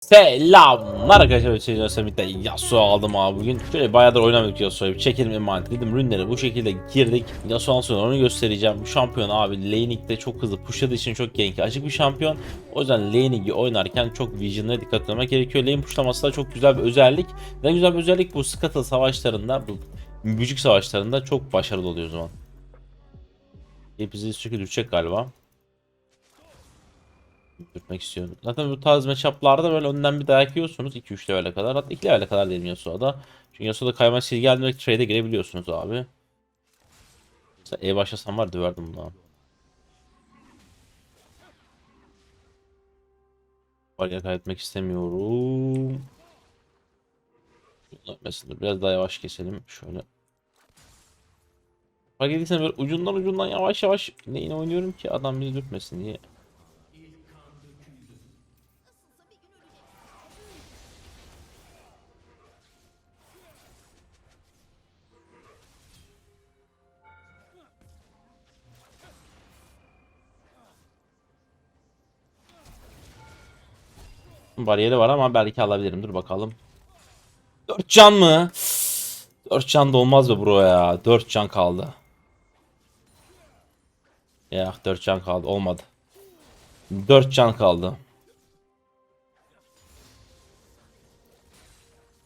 Selamlar arkadaşlar. Hüseyin Ösemit'te Yasuo aldım abi bugün. Şöyle bayağıdır oynamadık Yasuo'yu. Çekelim emanet dedim. Rünlere bu şekilde girdik. Yasuo'dan sonra onu göstereceğim. Bu şampiyon abi Laning'de çok hızlı pushladığı için çok gank açık bir şampiyon. O yüzden Laning'i oynarken çok vision'lara dikkat etmek gerekiyor. Lane pushlaması da çok güzel bir özellik. Ne güzel bir özellik bu Scuttle savaşlarında, bu müzik savaşlarında çok başarılı oluyor o zaman. Hepsi sürekli düşecek galiba dürtmek istiyorum. Zaten bu tarz matchup'larda böyle önden bir dayak yiyorsunuz 2-3 level'e kadar. Hatta 2 level'e kadar diyelim Yasuo'da. Çünkü Yasuo'da kayma sil geldiğinde trade'e girebiliyorsunuz abi. Mesela E başlasam var döverdim bunu. Bariyer kaybetmek istemiyorum. Mesela biraz daha yavaş keselim. Şöyle. Fark ettiysen böyle ucundan ucundan yavaş yavaş neyine oynuyorum ki adam bizi dürtmesin diye. Bariyeri var ama belki alabilirim. Dur bakalım. 4 can mı? 4 can da olmaz be bro ya. 4 can kaldı. Ya 4 can kaldı. Olmadı. 4 can kaldı.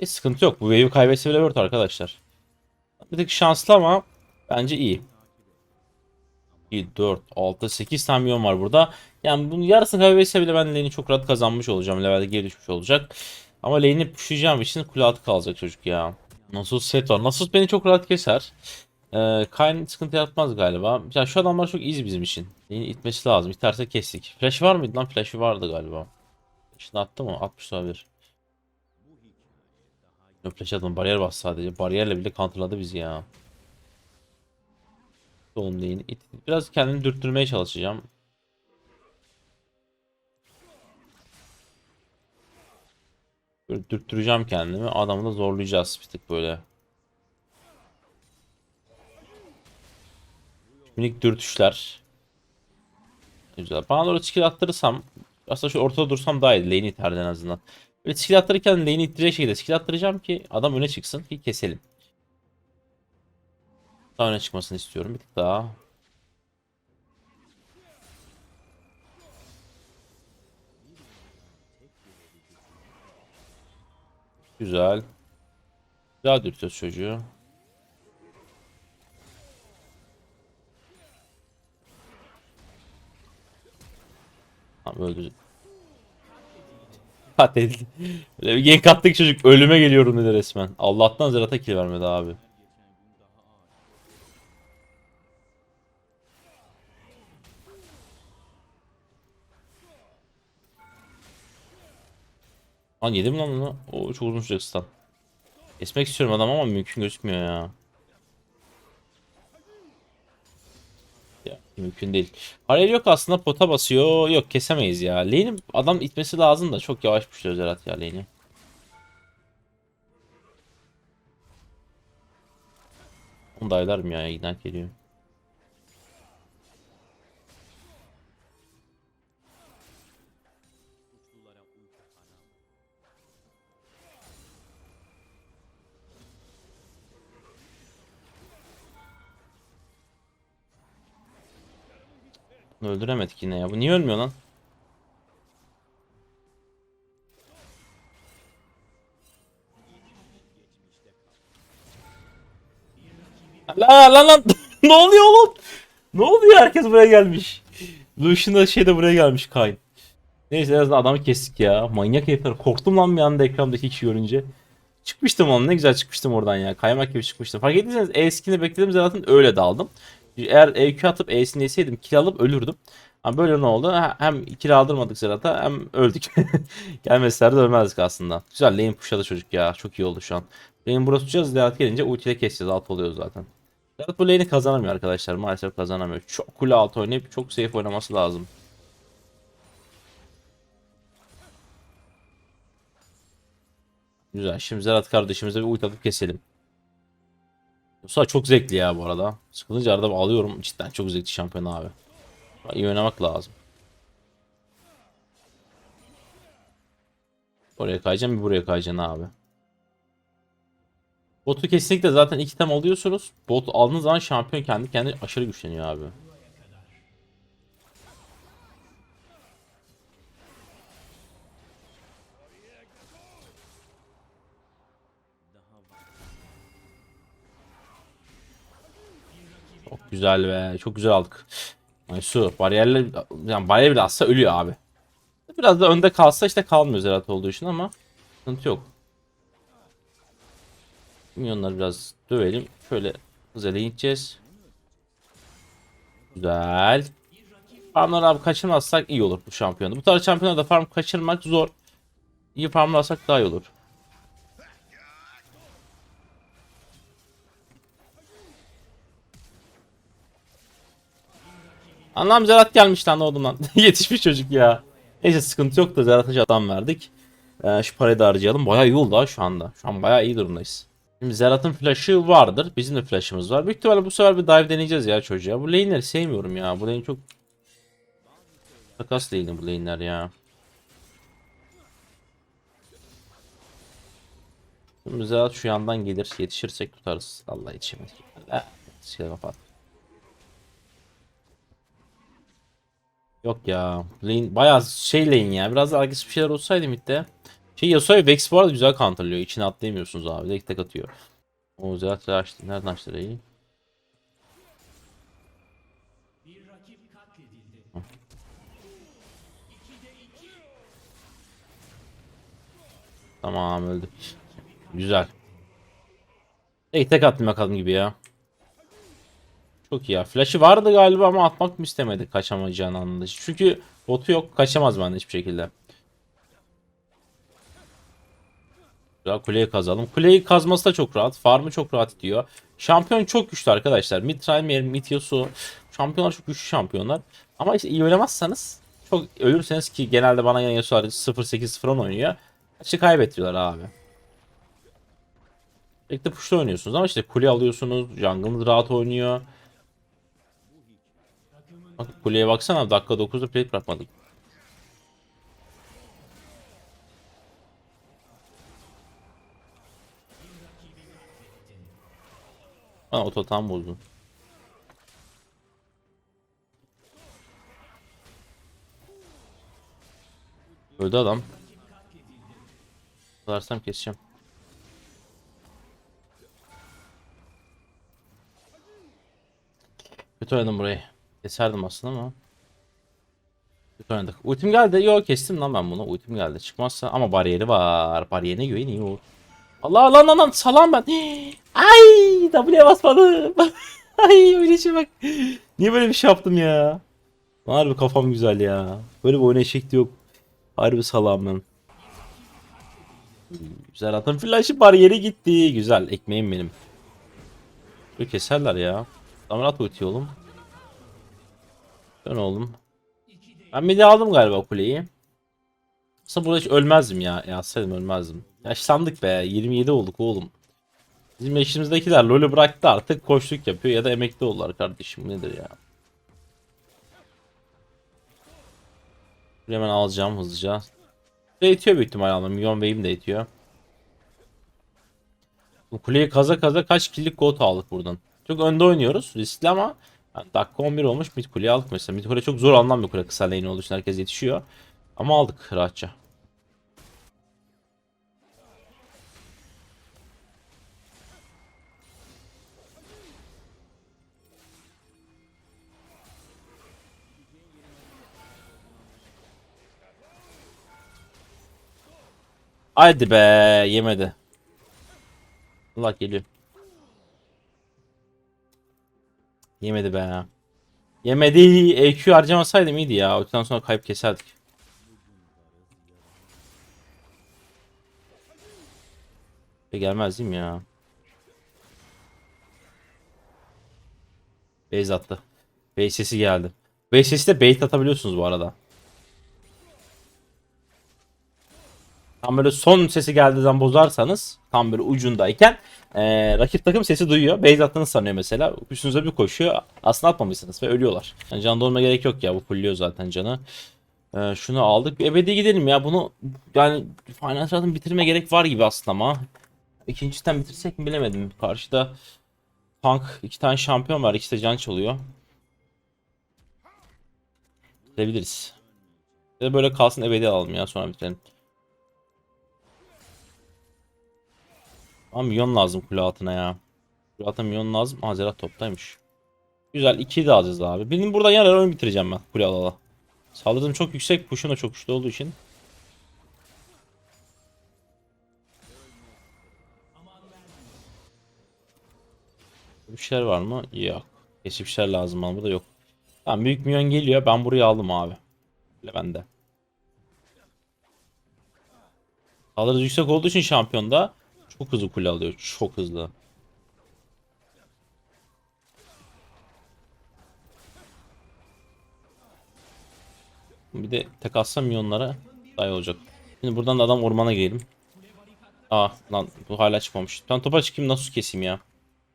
E sıkıntı yok. Bu wave'i kaybetse bile word arkadaşlar. Bir tık şanslı ama bence iyi. 2, 4, 6, 8 tane milyon var burada. Yani bunun yarısını kaybetse bile ben lane'i çok rahat kazanmış olacağım. Levelde geri düşmüş olacak. Ama lane'i pushlayacağım için kule kalacak çocuk ya. Nasus set var. Nasus beni çok rahat keser. Ee, Kayn sıkıntı yaratmaz galiba. Ya şu adamlar çok easy bizim için. Lane'i itmesi lazım. İterse kestik. Flash var mıydı lan? Flash'ı vardı galiba. Flash'ını attı mı? Atmış olabilir. Flash atmadı. Bariyer bas sadece. Bariyerle bile counterladı bizi ya. Solun değil. Biraz kendimi dürttürmeye çalışacağım. Böyle dürttüreceğim kendimi. Adamı da zorlayacağız bir tık böyle. Minik dürtüşler. Güzel. Bana doğru skill attırırsam aslında şu ortada dursam daha iyi. Lane'i iterdi en azından. Böyle skill attırırken lane'i ittirecek şekilde skill attıracağım ki adam öne çıksın ki keselim. Daha öne çıkmasını istiyorum. Bir tık daha. Güzel. Daha dürtüyoruz çocuğu. Tamam öldü. Kat edildi. Böyle gank attık çocuk ölüme geliyorum dedi resmen. Allah'tan Zerat'a kill vermedi abi. Lan yedim lan onu. O çok uzun sürecek stun. Kesmek istiyorum adam ama mümkün gözükmüyor ya. Ya mümkün değil. Hayır yok aslında pota basıyor. Yok kesemeyiz ya. Lane'in adam itmesi lazım da çok yavaş puşluyor Zerat ya lane'i. Onu da aylarım ya ignite geliyor. Öldüremedik yine ya. Bu niye ölmüyor lan? Lan lan lan ne oluyor oğlum? Ne oluyor herkes buraya gelmiş. Lucian da şey de buraya gelmiş Kayn. Neyse en azından adamı kestik ya. Manyak herifler. Korktum lan bir anda ekrandaki kişi görünce. Çıkmıştım oğlum ne güzel çıkmıştım oradan ya. Kaymak gibi çıkmıştım. Fark ettiyseniz E skin'i bekledim zaten öyle daldım. Eğer EQ atıp E'sini yeseydim kill alıp ölürdüm. Ama böyle ne oldu? Hem kill aldırmadık Zerat'a hem öldük. Gelmeseler de ölmezdik aslında. Güzel lane pushladı çocuk ya. Çok iyi oldu şu an. Lane burası tutacağız. Zerat gelince ultiyle keseceğiz. Alt oluyoruz zaten. Zerat bu lane'i kazanamıyor arkadaşlar. Maalesef kazanamıyor. Çok kule altı oynayıp çok safe oynaması lazım. Güzel. Şimdi Zerat kardeşimize bir ulti atıp keselim. Musa çok zevkli ya bu arada. Sıkılınca arada alıyorum. Cidden çok zevkli şampiyon abi. İyi oynamak lazım. Oraya kayacaksın bir buraya kayacaksın abi. Botu kesinlikle zaten iki tem alıyorsunuz. Bot aldığınız zaman şampiyon kendi kendine aşırı güçleniyor abi. Güzel be. Çok güzel aldık. Ay su bariyerler yani bariyer bile atsa ölüyor abi. Biraz da önde kalsa işte kalmıyor Zerat olduğu için ama sıkıntı yok. Minyonları biraz dövelim. Şöyle hızlı gideceğiz. Güzel. Farmları abi kaçırmazsak iyi olur bu şampiyonu. Bu tarz şampiyonlarda farm kaçırmak zor. İyi farmlarsak daha iyi olur. Anlam Zerat gelmiş lan oğlum. Yetişmiş çocuk ya. Neyse sıkıntı yok da Zerat'a adam verdik. Ee, şu parayı da harcayalım. Bayağı iyi oldu ha şu anda. Şu an bayağı iyi durumdayız. Şimdi Zerat'ın flash'ı vardır. Bizim de flash'ımız var. Büyük ihtimalle bu sefer bir dive deneyeceğiz ya çocuğa. Bu lane'leri sevmiyorum ya. Bu lane çok... Takas lane'i bu lane'ler ya. Şimdi Zerat şu yandan gelir. Yetişirsek tutarız. Allah. Ha, Şey kapat. Yok ya. Lane bayağı şey lane ya. Biraz daha agresif bir şeyler olsaydı midde. Şey Yasuo'ya Vex bu arada güzel counterlıyor. İçine atlayamıyorsunuz abi. Direkt tek atıyor. O zaten açtı. Nereden açtı Rey'i? Tamam öldü. Güzel. Tek tek attım bakalım gibi ya. Çok iyi ya. Flash'ı vardı galiba ama atmak mı istemedi kaçamayacağını anladı. Çünkü botu yok kaçamaz bende hiçbir şekilde. Güzel kuleyi kazalım. Kuleyi kazması da çok rahat. Farmı çok rahat ediyor. Şampiyon çok güçlü arkadaşlar. Mid Trimer. Şampiyonlar çok güçlü şampiyonlar. Ama işte iyi oynamazsanız çok ölürseniz ki genelde bana yan Yasuo hariç 0-8-0 oynuyor. Maçı kaybettiriyorlar abi. Bekle push'ta oynuyorsunuz ama işte kule alıyorsunuz. Jungle'ınız rahat oynuyor. Bak kuleye baksana dakika 9'da plate bırakmadık. Ha oto tam bozdun. Öldü adam. Kılarsam keseceğim. Kötü oynadım burayı. Keserdim aslında ama. Kötü oynadık. Ultim geldi. Yok kestim lan ben bunu. Ultim geldi. Çıkmazsa ama bariyeri var. Bariyerine güveniyor. Allah Allah lan lan salam ben. Ay W'ye basmadım. Ay öyle şey bak. Niye böyle bir şey yaptım ya? Harbi kafam güzel ya. Böyle bir oynayış şekli yok. Harbi salam ben. Güzel atın flash'ı bariyeri gitti. Güzel ekmeğim benim. Böyle keserler ya. Tamam at ulti oğlum. Dön oğlum. Ben midi aldım galiba kuleyi. Aslında burada hiç ölmezdim ya. Yazsaydım ölmezdim. Yaşlandık be. 27 olduk oğlum. Bizim yaşımızdakiler LoL'ü bıraktı artık koşluk yapıyor ya da emekli oldular kardeşim nedir ya. Hemen alacağım hızlıca. De itiyor büyük ihtimalle ama milyon wave'im de itiyor. Bu kuleyi kaza kaza kaç killik gold aldık buradan. Çok önde oynuyoruz riskli ama yani dakika 11 olmuş mid kuleyi aldık mesela. Mid kule çok zor alınan bir kule kısa lane olduğu için herkes yetişiyor. Ama aldık rahatça. Haydi be yemedi. Allah geliyor. Yemedi be. Yemedi. EQ harcamasaydım iyiydi ya. O sonra kayıp keserdik. E gelmez değil mi ya? Base attı. Base sesi geldi. Base sesi de bait atabiliyorsunuz bu arada. Tam böyle son sesi geldiği zaman bozarsanız tam böyle ucundayken eee, rakip takım sesi duyuyor. Base attığını sanıyor mesela. Üstünüze bir koşuyor. Aslında atmamışsınız ve ölüyorlar. Yani can dolma gerek yok ya. Bu fulluyor zaten canı. Ee, şunu aldık. Ebedi gidelim ya. Bunu yani Final Strate'ın bitirme gerek var gibi aslında ama. İkinci sistem bitirsek mi bilemedim. Karşıda tank iki tane şampiyon var. İkisi de can çalıyor. Bitirebiliriz. Böyle kalsın ebedi alalım ya sonra bitirelim. Ama milyon lazım kule altına ya. Kule altına milyon lazım. Aa Zerat toptaymış. Güzel 2'yi de alacağız abi. Benim buradan yarın oyun bitireceğim ben kule alala. Saldırım çok yüksek. Push'un da çok güçlü olduğu için. Bir şeyler var mı? Yok. Kesin bir şeyler lazım bana. Bu da yok. Tamam büyük milyon geliyor. Ben burayı aldım abi. Böyle bende. Saldırı yüksek olduğu için şampiyonda çok hızlı kule alıyor. Çok hızlı. Bir de tek atsam milyonlara daha iyi olacak. Şimdi buradan da adam ormana girelim. Aa lan bu hala çıkmamış. Ben topa çıkayım nasıl keseyim ya.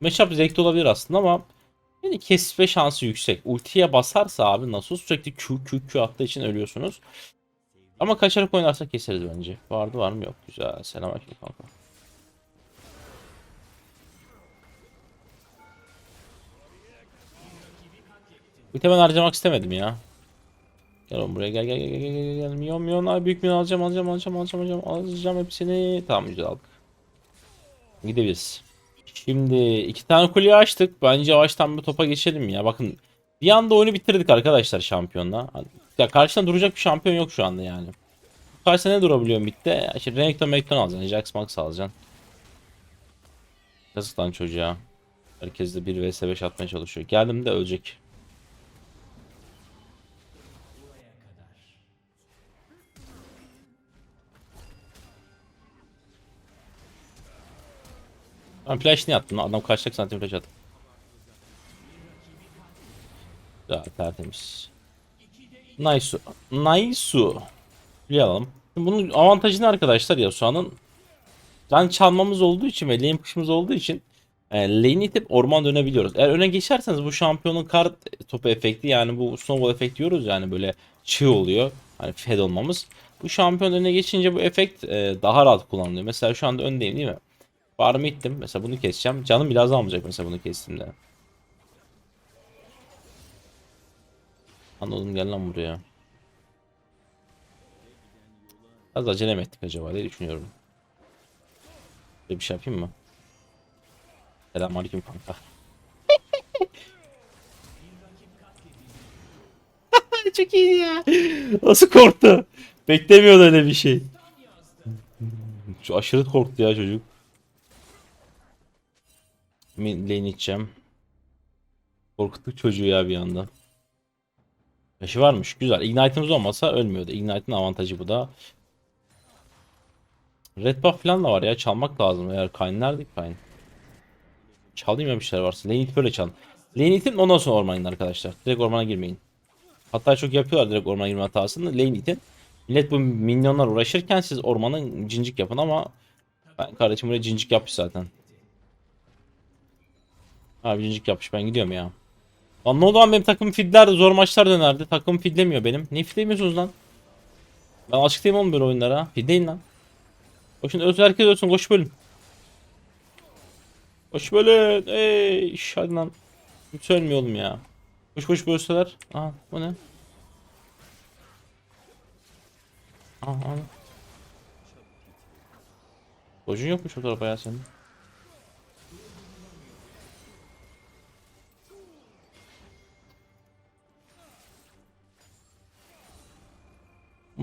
Matchup zevkli olabilir aslında ama yani kesme şansı yüksek. Ultiye basarsa abi nasıl sürekli Q Q Q attığı için ölüyorsunuz. Ama kaçarak oynarsa keseriz bence. Vardı var mı yok. Güzel. Selamünaleyküm kanka. Vitamin harcamak istemedim ya. Gel oğlum buraya gel gel gel gel gel gel gel. Milyon milyon ay büyük milyon alacağım alacağım alacağım alacağım alacağım alacağım hepsini. Tamam güzel aldık. Gidebiliriz. Şimdi iki tane kuleyi açtık. Bence yavaştan bir topa geçelim ya. Bakın bir anda oyunu bitirdik arkadaşlar şampiyonla. Ya karşıdan duracak bir şampiyon yok şu anda yani. Karşısında ne durabiliyor midde? İşte Renekton Mekton alacaksın. Jax Max alacaksın. Yazık lan çocuğa. Herkes de 1 vs 5 atmaya çalışıyor. Geldim de ölecek. Ben flash niye attım? Adam kaçacak santim flash attı. Güzel tertemiz. Nice. Nice. Bir alalım. Şimdi bunun avantajı ne arkadaşlar ya anın can çalmamız olduğu için ve lane push'umuz olduğu için e, lane itip orman dönebiliyoruz. Eğer öne geçerseniz bu şampiyonun kart topu efekti yani bu snowball efekt diyoruz yani böyle çığ oluyor. Hani fed olmamız. Bu şampiyon önüne geçince bu efekt e, daha rahat kullanılıyor. Mesela şu anda öndeyim değil mi? Farmı ittim. Mesela bunu keseceğim. Canım biraz almayacak mesela bunu kestiğimde. Anladım gel lan buraya. Az acele mi ettik acaba diye düşünüyorum. Böyle bir şey yapayım mı? Selamünaleyküm kanka. Çok iyi ya. Nasıl korktu? Beklemiyordu öyle bir şey. Şu aşırı korktu ya çocuk. Lane içeceğim. Korkuttuk çocuğu ya bir anda. Yaşı varmış. Güzel. Ignite'ımız olmasa ölmüyordu. Ignite'ın avantajı bu da. Red buff falan da var ya. Çalmak lazım. Eğer Kayn nerede Kayn? Çalayım ya bir şeyler varsa. Lane it böyle çal. Lane it'in ondan sonra ormana inin arkadaşlar. Direkt ormana girmeyin. Hatta çok yapıyorlar direkt ormana girme hatasını. Lane it'in. Millet bu minyonlar uğraşırken siz ormanın cincik yapın ama ben kardeşim buraya cincik yapmış zaten. Abi cincik yapmış ben gidiyorum ya. Lan ne oldu lan benim takım fidler zor maçlar dönerdi. Takım fidlemiyor benim. Niye fidlemiyorsunuz lan? Ben açık değilim oğlum böyle oyunlara. Fidleyin lan. Koşun öz herkes ölsün koş bölün. Koş bölün. Ey iş hadi lan. Hiç ölmüyor oğlum ya. Koş koş bölseler. Aha bu ne? Aha aha. Yokmuş o tarafa ya senin.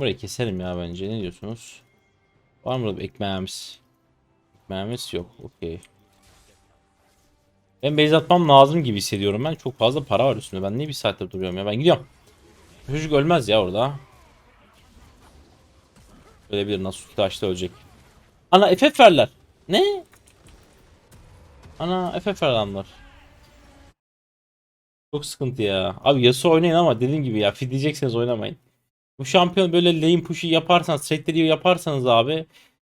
Burayı keselim ya bence. Ne diyorsunuz? Var mı burada ekmeğimiz? Ekmeğimiz yok. Okey. Ben base atmam lazım gibi hissediyorum ben. Çok fazla para var üstünde. Ben niye bir saattir duruyorum ya? Ben gidiyorum. Çocuk ölmez ya orada. Ölebilir. Nasıl taşta ölecek. Ana FF verler. Ne? Ana FF adamlar. Çok sıkıntı ya. Abi Yasuo oynayın ama dediğim gibi ya feed diyecekseniz oynamayın. Bu şampiyon böyle lane push'u yaparsanız, setleri yaparsanız abi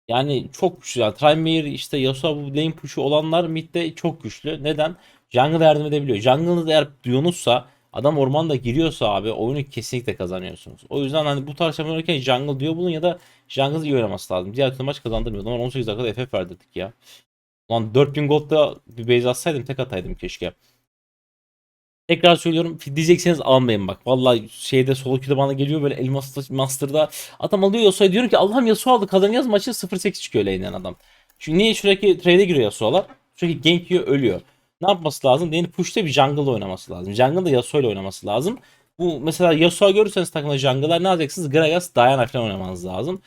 yani çok güçlü. Yani Trymere işte Yasuo bu lane push'u olanlar midde çok güçlü. Neden? Jungle yardım edebiliyor. Jungle'ınız eğer Dionus'sa Adam ormanda giriyorsa abi oyunu kesinlikle kazanıyorsunuz. O yüzden hani bu tarz şeyler oynarken jungle diyor bulun ya da jungle iyi oynaması lazım. Diğer türlü maç kazandırmıyor. Ama 18 dakikada FF verdirdik ya. Ulan 4000 gold'da bir base atsaydım tek ataydım keşke. Tekrar söylüyorum diyecekseniz almayın bak. Vallahi şeyde solo queue'da bana geliyor böyle Elmas Master'da adam alıyor Yasuo'ya diyorum ki Allah'ım Yasuo aldı kazanacağız maçı 0-8 çıkıyor lane'den adam. Çünkü niye sürekli trade'e giriyor Yasuo'lar? Sürekli gank ölüyor. Ne yapması lazım? Lane'i push'ta bir jungle oynaması lazım. Jungle'da Yasuo ile oynaması lazım. Bu mesela Yasuo görürseniz takımda jungle'lar ne yapacaksınız? Gragas, Diana falan oynamanız lazım.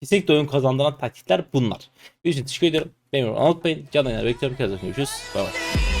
Kesinlikle oyun kazandıran taktikler bunlar. Bir için teşekkür ediyorum. Beğenmeyi unutmayın. Canlı yayınlar bekliyorum. Kendinize görüşürüz. Bay bay.